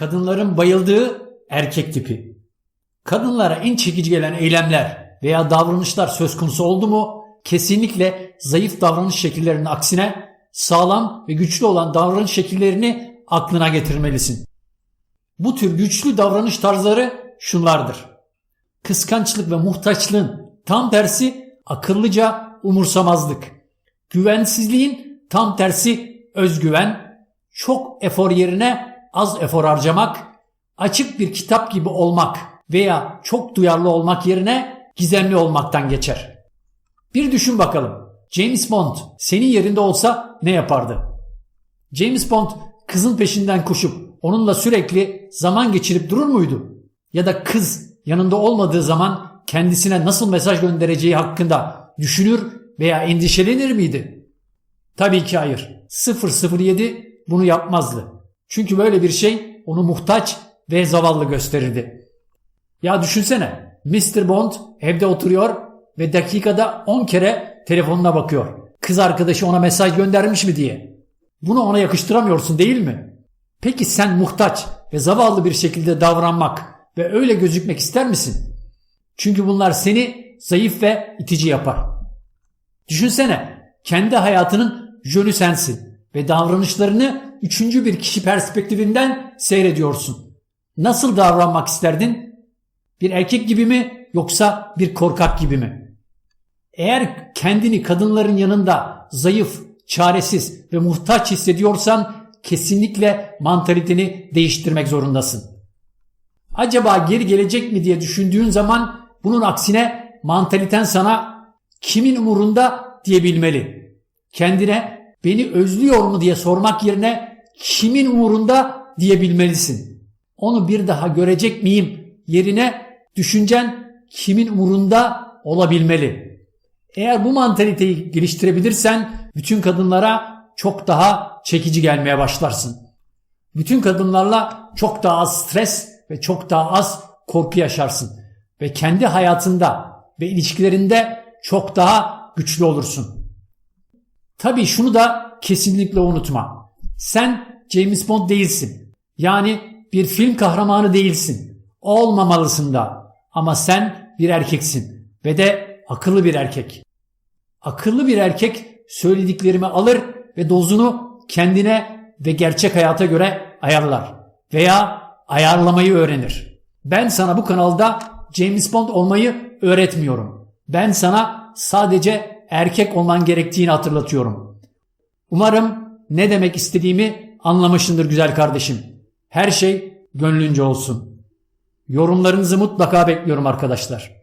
Kadınların bayıldığı erkek tipi. Kadınlara en çekici gelen eylemler veya davranışlar söz konusu oldu mu kesinlikle zayıf davranış şekillerinin aksine sağlam ve güçlü olan davranış şekillerini aklına getirmelisin. Bu tür güçlü davranış tarzları şunlardır. Kıskançlık ve muhtaçlığın tam tersi akıllıca umursamazlık. Güvensizliğin tam tersi özgüven. Çok efor yerine az efor harcamak. Açık bir kitap gibi olmak veya çok duyarlı olmak yerine gizemli olmaktan geçer. Bir düşün bakalım. James Bond senin yerinde olsa ne yapardı? James Bond kızın peşinden koşup onunla sürekli zaman geçirip durur muydu? Ya da kız yanında olmadığı zaman kendisine nasıl mesaj göndereceği hakkında düşünür veya endişelenir miydi? Tabii ki hayır. 007 bunu yapmazdı. Çünkü böyle bir şey onu muhtaç ve zavallı gösterirdi. Ya düşünsene Mr. Bond evde oturuyor ve dakikada 10 kere telefonuna bakıyor. Kız arkadaşı ona mesaj göndermiş mi diye. Bunu ona yakıştıramıyorsun değil mi? Peki sen muhtaç ve zavallı bir şekilde davranmak ve öyle gözükmek ister misin? Çünkü bunlar seni zayıf ve itici yapar. Düşünsene kendi hayatının jönü sensin ve davranışlarını üçüncü bir kişi perspektifinden seyrediyorsun. Nasıl davranmak isterdin? Bir erkek gibi mi yoksa bir korkak gibi mi? Eğer kendini kadınların yanında zayıf, çaresiz ve muhtaç hissediyorsan kesinlikle mantaliteni değiştirmek zorundasın. Acaba geri gelecek mi diye düşündüğün zaman bunun aksine mantaliten sana kimin umurunda diyebilmeli. Kendine beni özlüyor mu diye sormak yerine kimin umurunda diyebilmelisin. Onu bir daha görecek miyim yerine düşüncen kimin umurunda olabilmeli. Eğer bu mantaliteyi geliştirebilirsen bütün kadınlara çok daha çekici gelmeye başlarsın. Bütün kadınlarla çok daha az stres ve çok daha az korku yaşarsın. Ve kendi hayatında ve ilişkilerinde çok daha güçlü olursun. Tabii şunu da kesinlikle unutma. Sen James Bond değilsin. Yani bir film kahramanı değilsin. Olmamalısın da. Ama sen bir erkeksin. Ve de akıllı bir erkek. Akıllı bir erkek söylediklerimi alır ve dozunu kendine ve gerçek hayata göre ayarlar. Veya ayarlamayı öğrenir. Ben sana bu kanalda James Bond olmayı öğretmiyorum. Ben sana sadece erkek olman gerektiğini hatırlatıyorum. Umarım ne demek istediğimi anlamışsındır güzel kardeşim. Her şey gönlünce olsun. Yorumlarınızı mutlaka bekliyorum arkadaşlar.